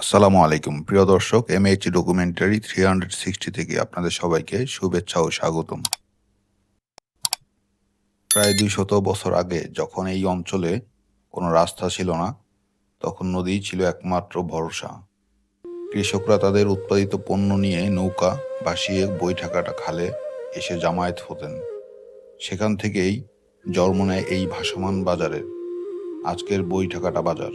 আসসালামু আলাইকুম। প্রিয় দর্শক M H documentary three hundred sixty থেকে আপনাদের সবাইকে শুভেচ্ছা ও স্বাগতম। প্রায় দুই শত বছর আগে যখন এই অঞ্চলে কোনো রাস্তা ছিল না, তখন নদী ছিল একমাত্র ভরসা। কৃষকরা তাদের উৎপাদিত পণ্য নিয়ে নৌকা ভাসিয়ে বৈঠাকাটা খালে এসে জামায়াত হতেন। সেখান থেকেই জন্ম নেয় এই ভাসমান বাজারের, আজকের বই বৈঠাকাটা বাজার।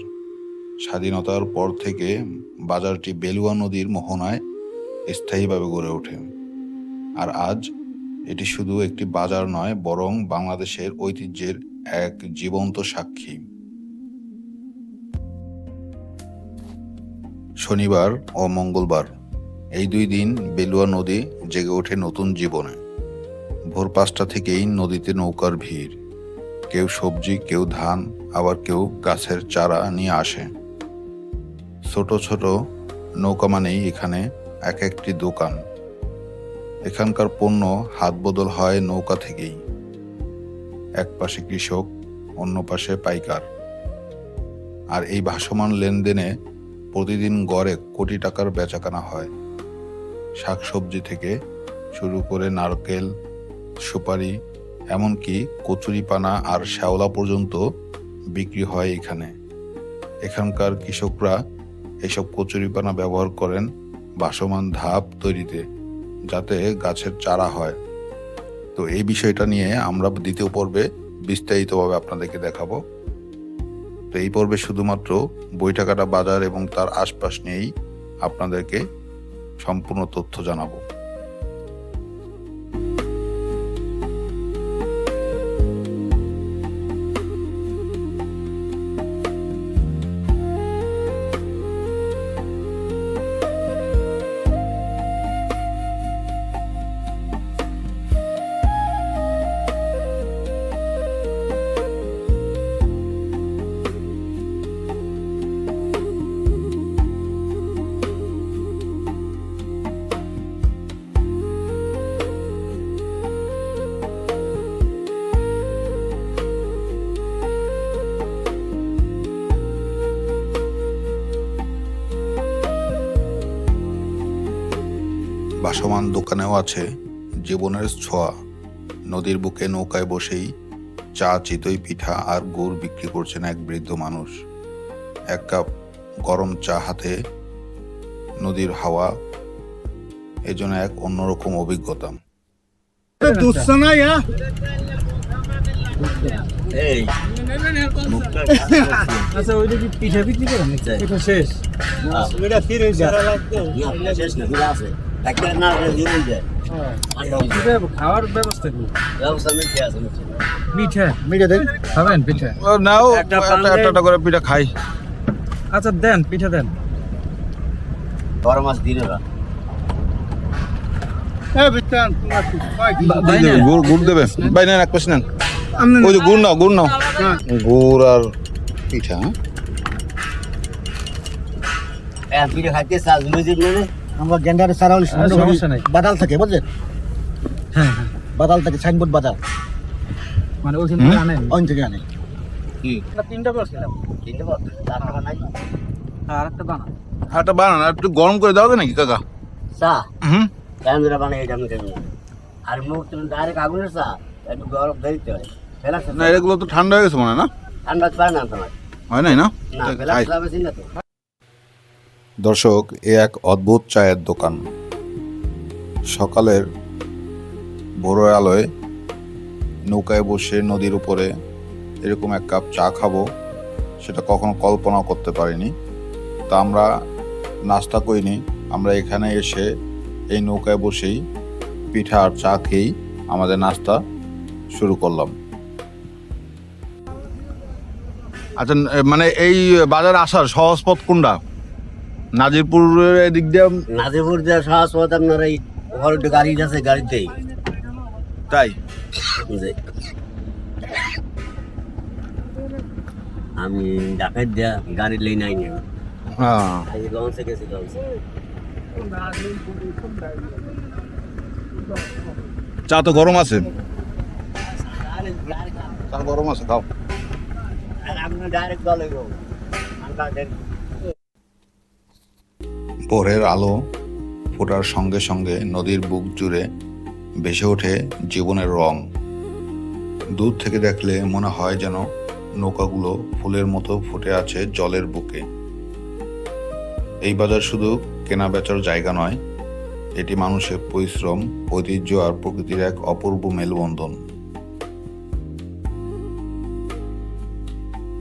স্বাধীনতার পর থেকে বাজারটি বেলুয়া নদীর মোহনায় স্থায়ীভাবে গড়ে ওঠে। আর আজ এটি শুধু একটি বাজার নয়, বরং বাংলাদেশের ঐতিহ্যের এক জীবন্ত সাক্ষী। শনিবার ও মঙ্গলবার এই দুই দিন বেলুয়া নদী জেগে ওঠে নতুন জীবনে। ভোর পাঁচটা থেকেই নদীতে নৌকার ভিড়। কেউ সবজি, কেউ ধান, আবার কেউ গাছের চারা নিয়ে আসে। ছোট ছোট নৌকা মানেই এখানে এক একটি দোকান। এখানকার পণ্য হাত বদল হয় নৌকা থেকেই। এক পাশে কৃষক, অন্য পাশে পাইকার। আর এই ভাসমান লেনদেনে প্রতিদিন গড়ে কোটি টাকার বেচাকেনা হয়। শাকসবজি থেকে শুরু করে নারকেল, সুপারি, এমনকি কচুরিপানা আর শ্যাওলা পর্যন্ত বিক্রি হয় এখানে। এখানকার কৃষকরা এসব কচুরিপানা ব্যবহার করেন বাসমান ধাপ তৈরিতে, যাতে গাছের চারা হয়। তো এই বিষয়টা নিয়ে আমরা দ্বিতীয় পর্বে বিস্তারিতভাবে আপনাদেরকে দেখাবো। তো এই পর্বে শুধুমাত্র বৈঠাকাটা বাজার এবং তার আশপাশ নিয়েই আপনাদেরকে সম্পূর্ণ তথ্য জানাব। বাসমান দোকানেও আছে জীবনের ছোঁয়া। নদীর বুকে নৌকায় বসেই চা চিতই পিঠা আর গুড় বিক্রি করছেন এক বৃদ্ধ মানুষ। এক কাপ গরম চা হাতে নদীর হাওয়া এজন্য এক অন্যরকম অভিজ্ঞতা। আচ্ছা ওইটা কি পিঠা বিক্রি করেন শেষ। ওইটা ফির হয়েছে না শেষ না আছে ডাক্তার না হলে যায়। খাওয়ার ব্যবস্থা কি? ব্যবস্থা মিঠে আছে মিঠে। পিঠা দেন। খাবেন পিঠা? নাও একটা একটা- একটা করে পিঠা খাই। আচ্ছা দেন পিঠা দেন। বড় মাছ দিন ওরা গুড় গুড় দেবে। ভাই নেন। এক পাশে নেন। ওই যে গুড় নাও গুড় নাও। গুড় আর পিঠা হ্যাঁ? খাইতে চাল মিউজিক মানে আমরা গেন্ডারে সারা হলে সমস্যা নাই। বাদাল থাকে বুঝলেন? হ্যাঁ হ্যাঁ। বাদাল থাকে সাইনবোর্ড বাদাল। মানে ওইখান থেকে আনেন ওইন থেকে আনে। কি? তিনটা বলছিলাম কিনতে পারো তার টাকা নাই। আর একটা দানা হাটটা বানান একটু গরম করে দাও নাকি কাকা? চা? হুম? ক্যামেরা বানাই এটা আমি আর মুখ তুমি ডাইরেক্ট আগুনের চা একটু গরম দিতে হয় না এগুলো তো ঠান্ডা হয়ে গেছে মনে হয় না? ঠান্ডা পারে না তোমার। হয় নাই না? না ফেলা খাই। ফেলা বেশি না তো দর্শক, এ এক অদ্ভুত চায়ের দোকান। সকালের ভোর আলোয় নৌকায় বসে নদীর উপরে এরকম এক কাপ চা খাব, সেটা কখনো কল্পনাও করতে পারিনি। তা আমরা নাস্তা করিনি, আমরা এখানে এসে এই নৌকায় বসেই পিঠা আর চা খেয়েই আমাদের নাস্তা শুরু করলাম। আচ্ছা মানে এই বাজার আসার সহজ পথ কোনটা? নাজিরপুরের দিক দিয়ে নাজিপুর যে সাহস পথ আপনার এই ঘর গাড়ি আছে গাড়িতেই। তাই? আমি ডাকাত দিয়া গাড়ি লই নাই নিয়ে। হ্যাঁ। এই লঞ্চে গেছি লঞ্চে। চা তো গরম আছে। চা গরম আছে খাও। ডাইরেক্ট দলে গো। ভোরের আলো ফোটার সঙ্গে সঙ্গে নদীর বুক জুড়ে ভেসে ওঠে জীবনের রং। দূর থেকে দেখলে মনে হয় যেন নৌকাগুলো ফুলের মতো ফুটে আছে জলের বুকে। এই বাজার শুধু কেনা বেচার জায়গা নয়, এটি মানুষের পরিশ্রম, ঐতিহ্য আর প্রকৃতির এক অপূর্ব মেলবন্ধন।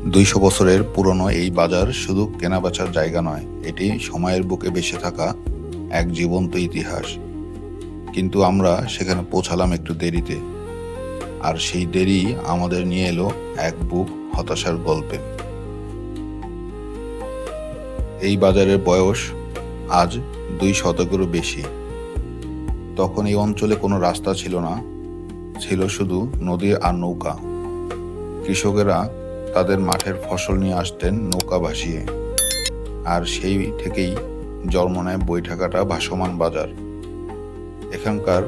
দুইশো বছরের পুরনো এই বাজার শুধু কেনাবেচার জায়গা নয়, এটি সময়ের বুকে বেঁচে থাকা এক জীবন্ত ইতিহাস। কিন্তু আমরা সেখানে পৌঁছালাম একটু দেরিতে। আর সেই দেরি আমাদের নিয়ে এলো এক বুক হতাশার গল্পে। এই বাজারের বয়স আজ দুই শতকেরও বেশি। তখন এই অঞ্চলে কোনো রাস্তা ছিল না, ছিল শুধু নদী আর নৌকা। কৃষকেরা তাদের মাঠের ফসল নিয়ে আসতেন নৌকা ভাসিয়ে। আর সেই থেকেই জন্ম নেয় বৈঠাকাটা ভাসমান বাজার। এখানকার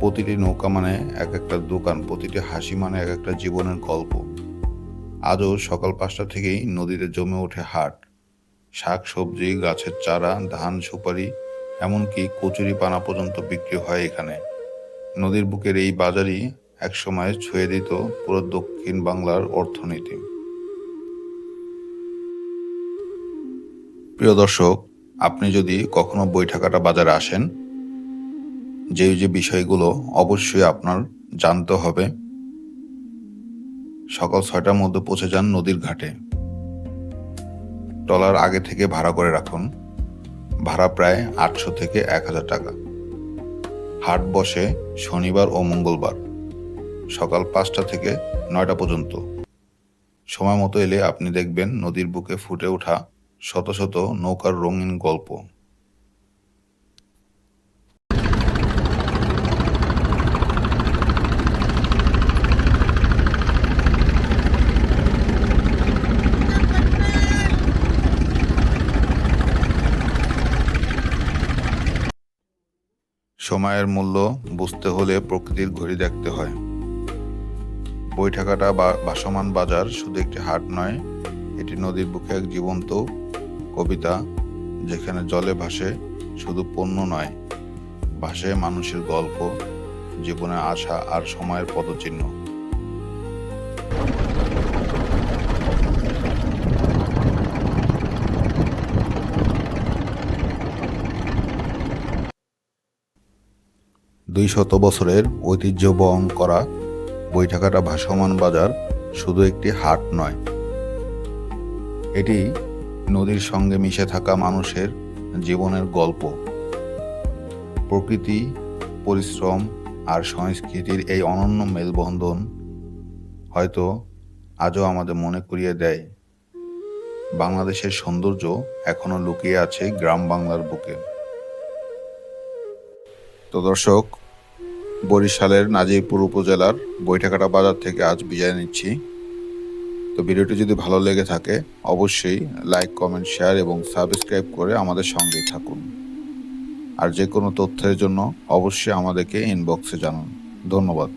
প্রতিটি নৌকা মানে এক একটা দোকান, প্রতিটি হাসি মানে এক একটা জীবনের গল্প। আজও সকাল পাঁচটা থেকেই নদীতে জমে ওঠে হাট। শাক, সবজি, গাছের চারা, ধান, সুপারি, এমনকি কচুরি পানা পর্যন্ত বিক্রি হয় এখানে। নদীর বুকের এই বাজারই একসময় ছুঁয়ে দিত পুরো দক্ষিণ বাংলার অর্থনীতি। প্রিয় দর্শক, আপনি যদি কখনো বৈঠাকাটা বাজারে আসেন, যে যে বিষয়গুলো অবশ্যই আপনার জানতে হবে। সকাল ছয়টার মধ্যে পৌঁছে যান নদীর ঘাটে। ট্রলার আগে থেকে ভাড়া করে রাখুন। ভাড়া প্রায় আটশো থেকে এক হাজার টাকা। হাট বসে শনিবার ও মঙ্গলবার, সকাল পাঁচটা থেকে নয়টা পর্যন্ত। সময় মতো এলে আপনি দেখবেন নদীর বুকে ফুটে ওঠা শত শত নৌকার রঙিন গল্প। সময়ের মূল্য বুঝতে হলে প্রকৃতির ঘড়ি দেখতে হয়। বৈঠাকাটা বা ভাসমান বাজার শুধু একটি হাট নয়, এটি নদীর বুকে এক জীবন্ত কবিতা যেখানে জলে ভাসে শুধু পণ্য নয়, ভাসে মানুষের গল্প জীবনের আশা আর সময়ের পদচিহ্ন। দুই শত বছরের ঐতিহ্য বহন করা বৈঠাকাটা ভাসমান বাজার শুধু একটি হাট নয়। এটি নদীর সঙ্গে মিশে থাকা মানুষের জীবনের গল্প। প্রকৃতি, পরিশ্রম আর সংস্কৃতির এই অনন্য মেলবন্ধন হয়তো আজও আমাদের মনে করিয়ে দেয়। বাংলাদেশের সৌন্দর্য এখনও লুকিয়ে আছে গ্রাম বাংলার বুকে। তো দর্শক, বরিশালের নাজিরপুর উপজেলার বৈঠাকাটা বাজার থেকে আজ বিদায় নিচ্ছি। তো ভিডিওটি যদি ভালো লেগে থাকে, অবশ্যই লাইক কমেন্ট শেয়ার এবং সাবস্ক্রাইব করে আমাদের সঙ্গেই থাকুন। আর যে কোনো তথ্যের জন্য অবশ্যই আমাদেরকে ইনবক্সে জানান। ধন্যবাদ।